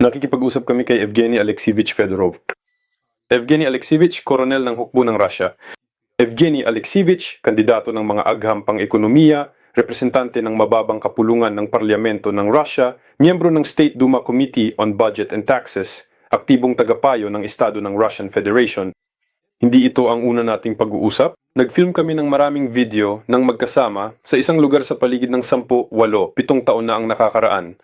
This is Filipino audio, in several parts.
Nakikipag-usap kami kay Evgeny Alexievich Fedorov. Evgeny Alexievich, koronel ng hukbo ng Russia. Evgeny Alexievich, kandidato ng mga agham pang ekonomiya, representante ng mababang kapulungan ng parlamento ng Russia, miyembro ng State Duma Committee on Budget and Taxes, aktibong tagapayo ng Estado ng Russian Federation. Hindi ito ang una nating pag-uusap. Nag-film kami ng maraming video ng magkasama sa isang lugar sa paligid ng 10, 8, 7 taon na ang nakakaraan.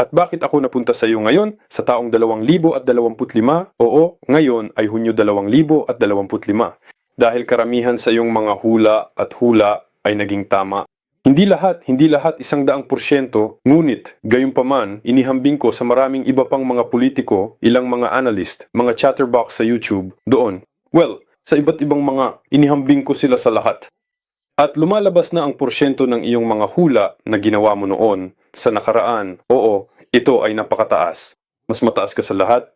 At bakit ako napunta sa iyo ngayon sa taong 2025? Oo, ngayon ay Hunyo 2025. Dahil karamihan sa iyong mga hula at hula ay naging tama. Hindi lahat, hindi lahat isang daang porsyento, ngunit gayunpaman inihambing ko sa maraming iba pang mga politiko, ilang mga analyst, mga chatterbox sa YouTube, doon. Well, sa iba't ibang mga inihambing ko sila sa lahat. At lumalabas na ang porsyento ng iyong mga hula na ginawa mo noon sa nakaraan. Oo, ito ay napakataas. Mas mataas ka sa lahat.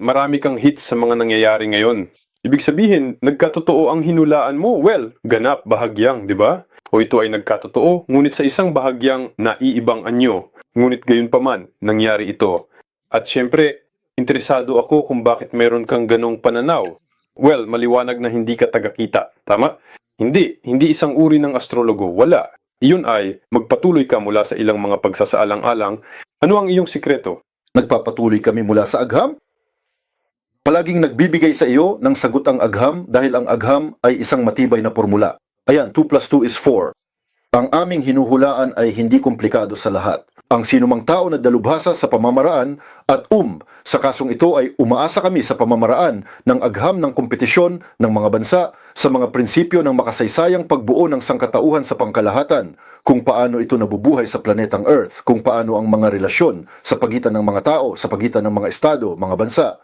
Marami kang hits sa mga nangyayari ngayon. Ibig sabihin, nagkatotoo ang hinulaan mo. Well, ganap, bahagyang, di ba? O ito ay nagkatotoo, ngunit sa isang bahagyang naiibang anyo. Ngunit gayon pa man, nangyari ito. At syempre, interesado ako kung bakit meron kang ganong pananaw. Well, maliwanag na hindi ka tagakita. Tama? Hindi. Hindi isang uri ng astrologo. Wala. Iyon ay, magpatuloy ka mula sa ilang mga pagsasaalang-alang. Ano ang iyong sikreto? Nagpapatuloy kami mula sa agham. Palaging nagbibigay sa iyo ng sagot ang agham dahil ang agham ay isang matibay na formula. Ayan, 2 plus 2 is 4. Ang aming hinuhulaan ay hindi komplikado sa lahat. Ang sinumang tao na dalubhasa sa pamamaraan at um, sa kasong ito ay umaasa kami sa pamamaraan ng agham ng kompetisyon ng mga bansa sa mga prinsipyo ng makasaysayang pagbuo ng sangkatauhan sa pangkalahatan, kung paano ito nabubuhay sa planetang Earth, kung paano ang mga relasyon sa pagitan ng mga tao, sa pagitan ng mga estado, mga bansa,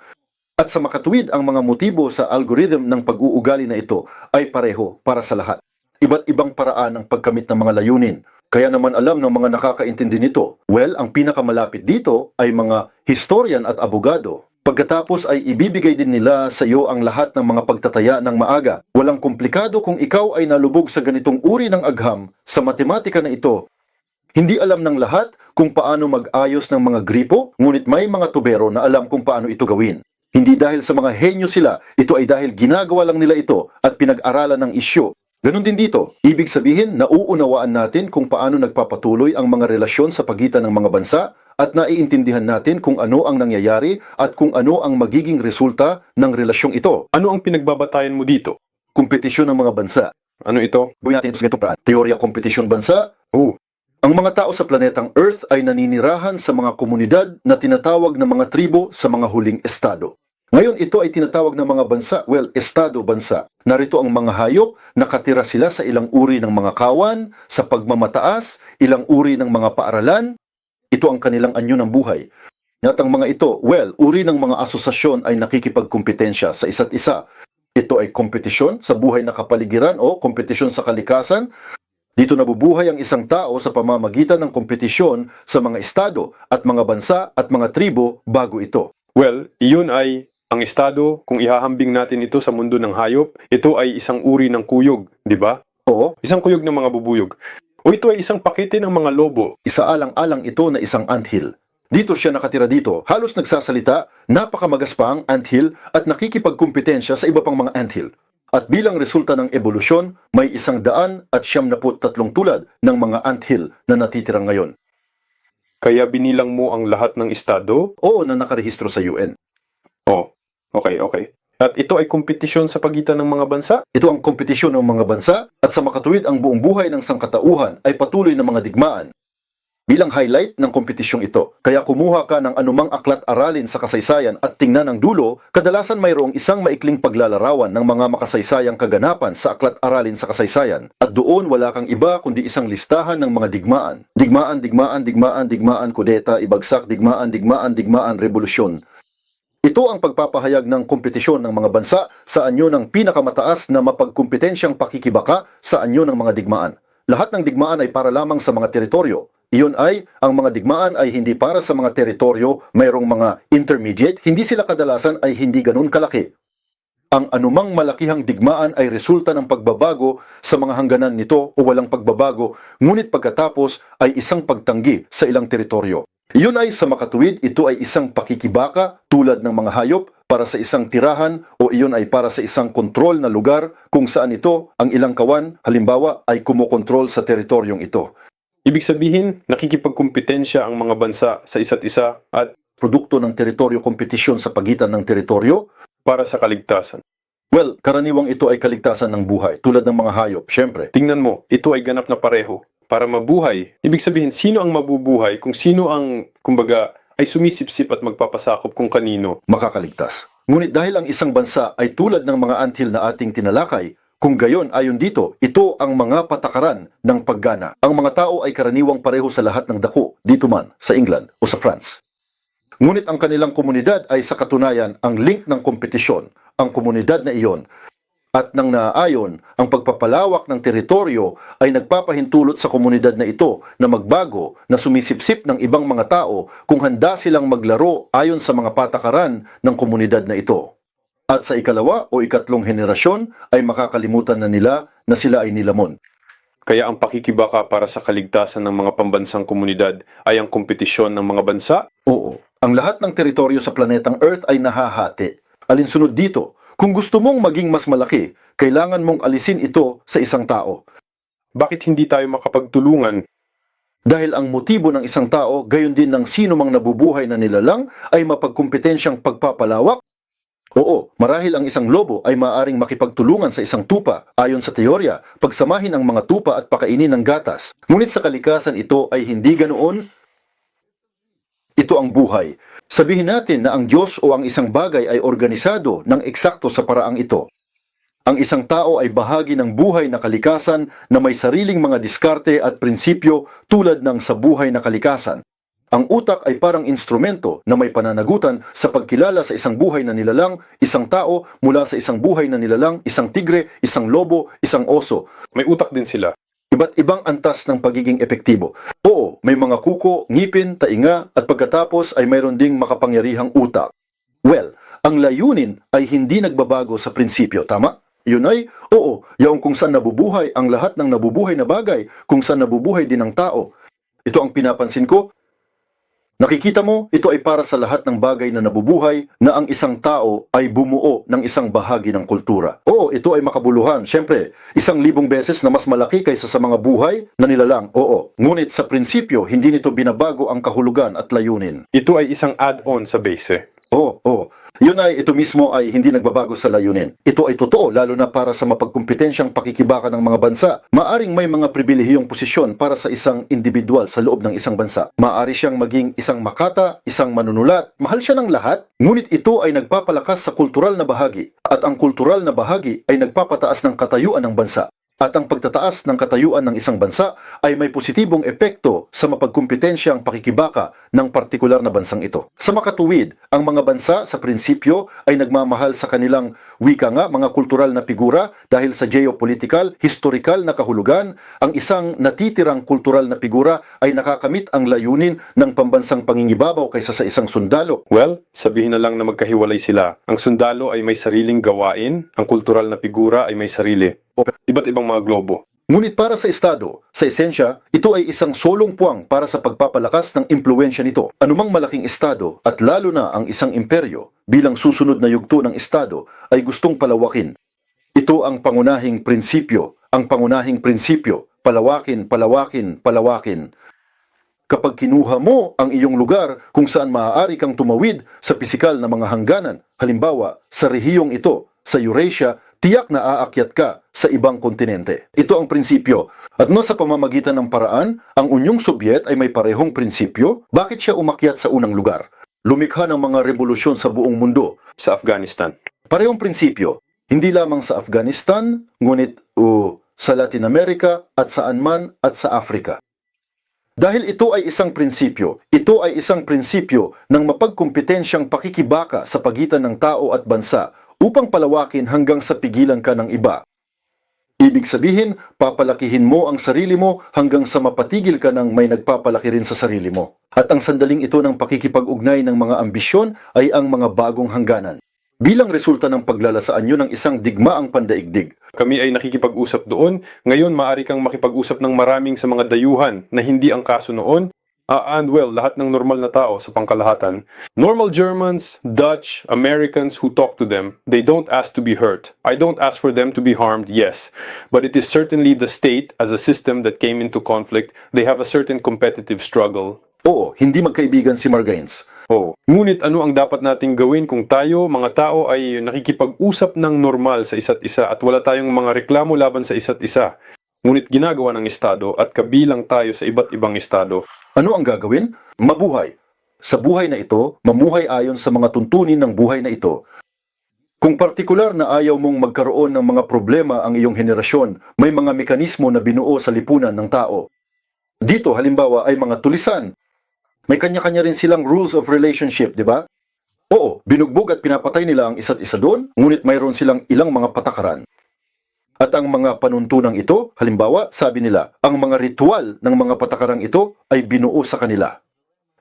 at sa makatuwid ang mga motibo sa algorithm ng pag-uugali na ito ay pareho para sa lahat. Iba't ibang paraan ng pagkamit ng mga layunin. Kaya naman alam ng mga nakakaintindi nito. Well, ang pinakamalapit dito ay mga historian at abogado. Pagkatapos ay ibibigay din nila sa iyo ang lahat ng mga pagtataya ng maaga. Walang komplikado kung ikaw ay nalubog sa ganitong uri ng agham sa matematika na ito hindi alam ng lahat kung paano mag-ayos ng mga gripo, ngunit may mga tubero na alam kung paano ito gawin. Hindi dahil sa mga henyo sila, ito ay dahil ginagawa lang nila ito at pinag-aralan ng isyo. Ganon din dito, ibig sabihin nauunawaan natin kung paano nagpapatuloy ang mga relasyon sa pagitan ng mga bansa at naiintindihan natin kung ano ang nangyayari at kung ano ang magiging resulta ng relasyong ito. Ano ang pinagbabatayan mo dito? Kompetisyon ng mga bansa. Ano ito? Gawin natin sa ganitong paraan. Teorya kompetisyon bansa, Oh, Ang mga tao sa planetang Earth ay naninirahan sa mga komunidad na tinatawag na mga tribo sa mga huling estado. Ngayon ito ay tinatawag na mga bansa, well, estado bansa. Narito ang mga hayop, nakatira sila sa ilang uri ng mga kawan, sa pagmamataas, ilang uri ng mga paaralan. Ito ang kanilang anyo ng buhay. At ang mga ito, well, uri ng mga asosasyon ay nakikipagkumpetensya sa isa't isa. Ito ay kompetisyon sa buhay na kapaligiran o kompetisyon sa kalikasan dito nabubuhay ang isang tao sa pamamagitan ng kompetisyon sa mga estado at mga bansa at mga tribo bago ito. well, iyon ay ang estado, kung ihahambing natin ito sa mundo ng hayop, ito ay isang uri ng kuyog, di ba? Oo, Isang kuyog ng mga bubuyog. O ito ay isang pakete ng mga lobo. isaalang-alang ito na isang anthill. Dito siya nakatira dito, halos nagsasalita, napakamagaspang ang anthill at nakikipagkumpetensya sa iba pang mga anthill. At bilang resulta ng ebolusyon, may isang daan at siyam na tatlong tulad ng mga anthill na natitira ngayon. Kaya binilang mo ang lahat ng estado? Oo na nakarehistro sa UN. Oh, okay, okay. At ito ay kompetisyon sa pagitan ng mga bansa? Ito ang kompetisyon ng mga bansa at sa makatuwid ang buong buhay ng sangkatauhan ay patuloy na mga digmaan. Bilang highlight ng kompetisyong ito, kaya kumuha ka ng anumang aklat aralin sa kasaysayan at tingnan ang dulo, kadalasan mayroong isang maikling paglalarawan ng mga makasaysayang kaganapan sa aklat aralin sa kasaysayan. At doon wala kang iba kundi isang listahan ng mga digmaan. Digmaan, digmaan, digmaan, digmaan, kudeta, ibagsak, digmaan, digmaan, digmaan, revolusyon. Ito ang pagpapahayag ng kompetisyon ng mga bansa sa anyo ng pinakamataas na mapagkompetensyang pakikibaka sa anyo ng mga digmaan. Lahat ng digmaan ay para lamang sa mga teritoryo. Iyon ay, ang mga digmaan ay hindi para sa mga teritoryo, mayroong mga intermediate, hindi sila kadalasan ay hindi ganun kalaki. Ang anumang malakihang digmaan ay resulta ng pagbabago sa mga hangganan nito o walang pagbabago, ngunit pagkatapos ay isang pagtanggi sa ilang teritoryo. Iyon ay sa makatuwid, ito ay isang pakikibaka tulad ng mga hayop para sa isang tirahan o iyon ay para sa isang kontrol na lugar kung saan ito, ang ilang kawan, halimbawa, ay kumokontrol sa teritoryong ito. Ibig sabihin, nakikipagkumpetensya ang mga bansa sa isa't isa at Produkto ng teritoryo kompetisyon sa pagitan ng teritoryo, para sa kaligtasan. well, karaniwang ito ay kaligtasan ng buhay, tulad ng mga hayop, syempre. Tingnan mo, ito ay ganap na pareho. Para mabuhay, ibig sabihin, sino ang mabubuhay kung sino ang, kumbaga, ay sumisipsip at magpapasakop kung kanino. makakaligtas. Ngunit dahil ang isang bansa ay tulad ng mga antil na ating tinalakay, kung gayon ayon dito, ito ang mga patakaran ng paggana. Ang mga tao ay karaniwang pareho sa lahat ng dako, dito man, sa England o sa France. Ngunit ang kanilang komunidad ay sa katunayan ang link ng kompetisyon, ang komunidad na iyon. At nang naayon, ang pagpapalawak ng teritoryo ay nagpapahintulot sa komunidad na ito na magbago na sumisipsip ng ibang mga tao kung handa silang maglaro ayon sa mga patakaran ng komunidad na ito. At sa ikalawa o ikatlong henerasyon ay makakalimutan na nila na sila ay nilamon. Kaya ang pakikibaka para sa kaligtasan ng mga pambansang komunidad ay ang kompetisyon ng mga bansa Oo, ang lahat ng teritoryo sa planetang Earth ay nahahati. Alinsunod dito, kung gusto mong maging mas malaki, kailangan mong alisin ito sa isang tao. Bakit hindi tayo makapagtulungan? Dahil ang motibo ng isang tao, gayon din ng sino mang nabubuhay na nilalang, ay mapagkumpetensyang pagpapalawak. Oo, marahil ang isang lobo ay maaring makipagtulungan sa isang tupa. Ayon sa teorya, pagsamahin ang mga tupa at pakainin ng gatas. Ngunit sa kalikasan ito ay hindi ganoon. Ito ang buhay. Sabihin natin na ang Diyos o ang isang bagay ay organisado ng eksakto sa paraang ito. Ang isang tao ay bahagi ng buhay na kalikasan na may sariling mga diskarte at prinsipyo tulad ng sa buhay na kalikasan. Ang utak ay parang instrumento na may pananagutan sa pagkilala sa isang buhay na nilalang, isang tao mula sa isang buhay na nilalang, isang tigre, isang lobo, isang oso. May utak din sila. Iba't ibang antas ng pagiging epektibo. Oo, may mga kuko, ngipin, tainga, at pagkatapos ay mayroon ding makapangyarihang utak. Well, ang layunin ay hindi nagbabago sa prinsipyo, tama? Yun ay, oo, yaong kung saan nabubuhay ang lahat ng nabubuhay na bagay, kung saan nabubuhay din ang tao. Ito ang pinapansin ko. Nakikita mo, ito ay para sa lahat ng bagay na nabubuhay na ang isang tao ay bumuo ng isang bahagi ng kultura. Oo, ito ay makabuluhan. Siyempre, isang libong beses na mas malaki kaysa sa mga buhay na nilalang. Oo, ngunit sa prinsipyo, hindi nito binabago ang kahulugan at layunin. Ito ay isang add-on sa base. Oo, oo. Yun ay, ito mismo ay hindi nagbabago sa layunin. Ito ay totoo, lalo na para sa mapagkumpetensyang pakikibaka ng mga bansa. Maaring may mga pribilehiyong posisyon para sa isang individual sa loob ng isang bansa. Maari siyang maging isang makata, isang manunulat, mahal siya ng lahat. Ngunit ito ay nagpapalakas sa kultural na bahagi. At ang kultural na bahagi ay nagpapataas ng katayuan ng bansa. At ang pagtataas ng katayuan ng isang bansa ay may positibong epekto sa mapagkumpetensyang pakikibaka ng partikular na bansang ito. Sa makatuwid, ang mga bansa sa prinsipyo ay nagmamahal sa kanilang wika nga mga kultural na figura dahil sa geopolitical, historical na kahulugan, ang isang natitirang kultural na figura ay nakakamit ang layunin ng pambansang pangingibabaw kaysa sa isang sundalo. Well, sabihin na lang na magkahiwalay sila. Ang sundalo ay may sariling gawain, ang kultural na figura ay may sarili. Iba't ibang mga globo. Ngunit para sa Estado, sa esensya, ito ay isang solong puwang para sa pagpapalakas ng impluensya nito. Anumang malaking Estado at lalo na ang isang imperyo bilang susunod na yugto ng Estado ay gustong palawakin. Ito ang pangunahing prinsipyo, ang pangunahing prinsipyo, palawakin, palawakin, palawakin. Kapag kinuha mo ang iyong lugar kung saan maaari kang tumawid sa pisikal na mga hangganan, halimbawa sa rehiyong ito, sa Eurasia, tiyak na aakyat ka sa ibang kontinente. Ito ang prinsipyo. At no sa pamamagitan ng paraan, ang Unyong Sobyet ay may parehong prinsipyo. Bakit siya umakyat sa unang lugar? Lumikha ng mga revolusyon sa buong mundo. Sa Afghanistan. Parehong prinsipyo. Hindi lamang sa Afghanistan, ngunit o sa Latin America at saan man at sa Africa. Dahil ito ay isang prinsipyo, ito ay isang prinsipyo ng mapagkumpetensyang pakikibaka sa pagitan ng tao at bansa upang palawakin hanggang sa pigilan ka ng iba. Ibig sabihin, papalakihin mo ang sarili mo hanggang sa mapatigil ka ng may nagpapalaki rin sa sarili mo. At ang sandaling ito ng pakikipag-ugnay ng mga ambisyon ay ang mga bagong hangganan. Bilang resulta ng paglalasaan nyo ng isang digmaang pandaigdig, Kami ay nakikipag-usap doon. Ngayon, maaari kang makipag-usap ng maraming sa mga dayuhan na hindi ang kaso noon. Ah, and well, lahat ng normal na tao sa pangkalahatan. Normal Germans, Dutch, Americans who talk to them, they don't ask to be hurt. I don't ask for them to be harmed, yes. But it is certainly the state as a system that came into conflict. They have a certain competitive struggle. Oo, hindi magkaibigan si Margains. Oh. Ngunit ano ang dapat nating gawin kung tayo, mga tao, ay nakikipag-usap ng normal sa isa't isa at wala tayong mga reklamo laban sa isa't isa? Ngunit ginagawa ng Estado at kabilang tayo sa iba't ibang Estado. Ano ang gagawin? Mabuhay. Sa buhay na ito, mamuhay ayon sa mga tuntunin ng buhay na ito. Kung partikular na ayaw mong magkaroon ng mga problema ang iyong henerasyon, may mga mekanismo na binuo sa lipunan ng tao. Dito, halimbawa, ay mga tulisan. May kanya-kanya rin silang rules of relationship, di ba? Oo, binugbog at pinapatay nila ang isa't isa doon, ngunit mayroon silang ilang mga patakaran. At ang mga panuntunang ito, halimbawa, sabi nila, ang mga ritual ng mga patakarang ito ay binuo sa kanila.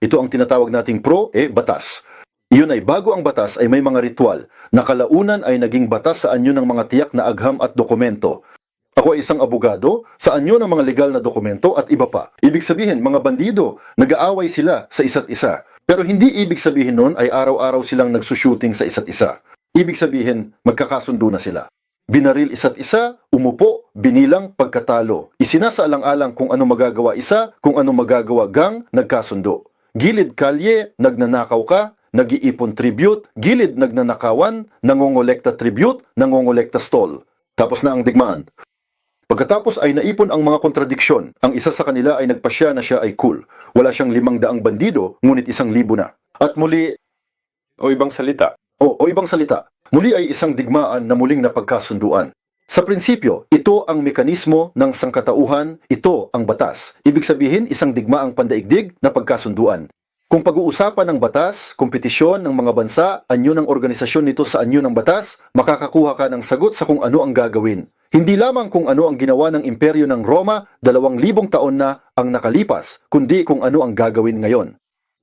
Ito ang tinatawag nating pro e batas. Iyon ay bago ang batas ay may mga ritual na kalaunan ay naging batas sa anyo ng mga tiyak na agham at dokumento. Ako ay isang abogado, sa anyo ng mga legal na dokumento at iba pa. Ibig sabihin, mga bandido, nag-aaway sila sa isa't isa. Pero hindi ibig sabihin nun ay araw-araw silang nagsushooting sa isa't isa. Ibig sabihin, magkakasundo na sila. Binaril isa't isa, umupo, binilang pagkatalo. Isinasaalang-alang kung ano magagawa isa, kung ano magagawa gang, nagkasundo. Gilid kalye, nagnanakaw ka, nag-iipon tribute, gilid nagnanakawan, nangongolekta tribute, nangongolekta stall. Tapos na ang digmaan. Pagkatapos ay naipon ang mga kontradiksyon. Ang isa sa kanila ay nagpasya na siya ay cool. Wala siyang limang daang bandido, ngunit isang libo na. At muli, O ibang salita, o, o ibang salita, muli ay isang digmaan na muling napagkasunduan. Sa prinsipyo, ito ang mekanismo ng sangkatauhan, ito ang batas. Ibig sabihin, isang digmaang pandaigdig na pagkasunduan. Kung pag-uusapan ng batas, kompetisyon ng mga bansa, anyo ng organisasyon nito sa anyo ng batas, makakakuha ka ng sagot sa kung ano ang gagawin. Hindi lamang kung ano ang ginawa ng imperyo ng Roma dalawang libong taon na ang nakalipas, kundi kung ano ang gagawin ngayon.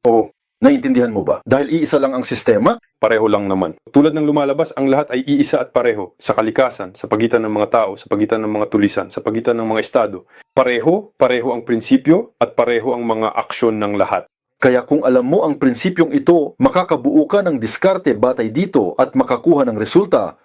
o Naintindihan mo ba? Dahil iisa lang ang sistema, pareho lang naman. Tulad ng lumalabas, ang lahat ay iisa at pareho sa kalikasan, sa pagitan ng mga tao, sa pagitan ng mga tulisan, sa pagitan ng mga estado. Pareho, pareho ang prinsipyo at pareho ang mga aksyon ng lahat. Kaya kung alam mo ang prinsipyong ito, makakabuo ka ng diskarte batay dito at makakuha ng resulta.